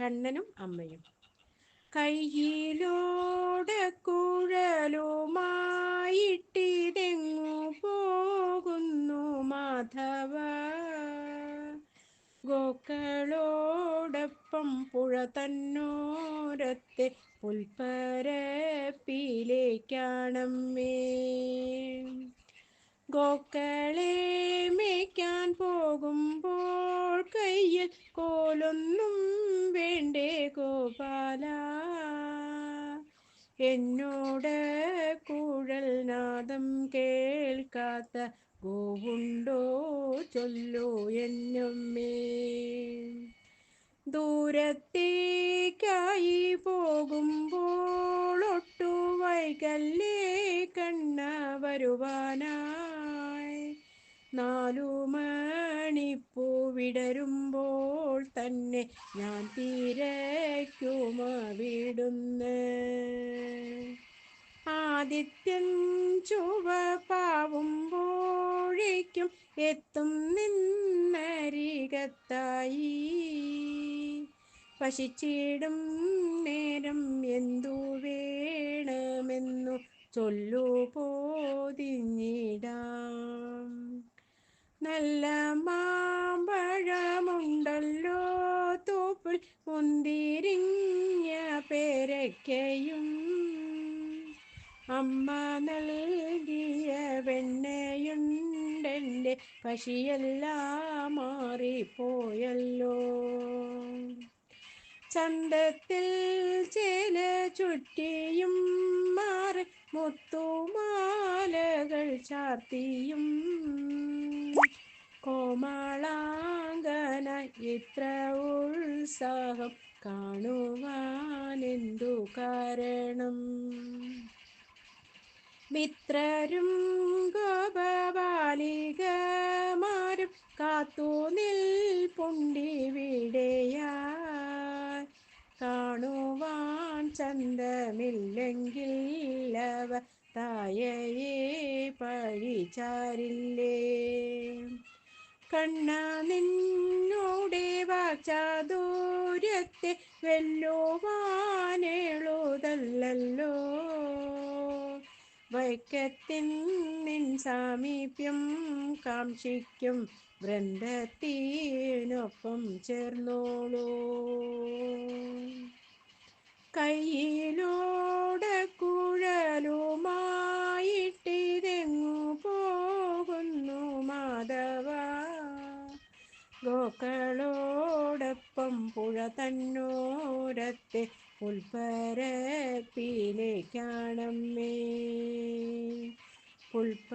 കണ്ണനും അമ്മയും. കയ്യിലൂടെ കുഴലുമായിട്ടിതെങ്ങു പോകുന്നു മാധവ? ഗോക്കളോടൊപ്പം പുഴ തന്നോരത്തെ പുൽപ്പരപ്പിലേക്കാണമ്മേ. ഗോക്കളെ മേയ്ക്കാൻ പോകുമ്പോൾ കയ്യിൽ കോലൊന്നും ഗോപാല എന്നോട് കുഴൽ നാദം കേൾക്കാത്ത ഗോവുണ്ടോ ചൊല്ലോ എന്നുമേ ദൂരത്തേക്കായി പോകുമ്പോൾ ഒട്ടു വൈകല്ലേ കണ്ണ വരുവാനായി നാലു മണിപ്പൂവിടരുമ്പോൾ തന്നെ ഞാൻ തീരയ്ക്കുമ വിടുന്ന് ആദിത്യൻ ചുവപ്പാവുമ്പോഴേക്കും എത്തും നിന്നരികത്തായി. പശിച്ചിടും നേരം എന്തു വേണമെന്നു ചൊല്ലു പോതിഞ്ഞിടാം നല്ല മാമ്പഴമുണ്ടല്ലോ. തൂപ്പിൽ മുന്തിരിഞ്ഞ പേരയ്ക്കയും അമ്മ നൽകിയ വെണ്ണയുണ്ടെന്റെ പശിയെല്ലാം മാറിപ്പോയല്ലോ. ചന്തത്തിൽ ചേല ചുറ്റിയും മാറി മുത്തുമാലകൾ ചാർത്തിയും കോമളാങ്കന ഇത്ര ഉത്സാഹം കാണുവാനെന്തു കാരണം? മിത്രരും ഗോപബാലികമാരും കാത്തു നിൽപ്പുണ്ടിവിടെയാ കാണുവാൻ ചന്തമില്ലെങ്കിൽ അവ തായയെ പഴിച്ചാരില്ലേ കണ്ണ നിന്നോടെ വാചാദൂര്യത്തെ വെല്ലുവാനേളുതല്ലോ വൈക്കത്തിൻ നിൻ സാമീപ്യം കാക്ഷിക്കും വൃന്ദത്തിനൊപ്പം ചേർന്നോളൂ. ഗോക്കളോടൊപ്പം പുഴ തന്നോരത്തെ പുൽപ്പരപ്പിലേക്കാണമ്മേ പുൽപ്പ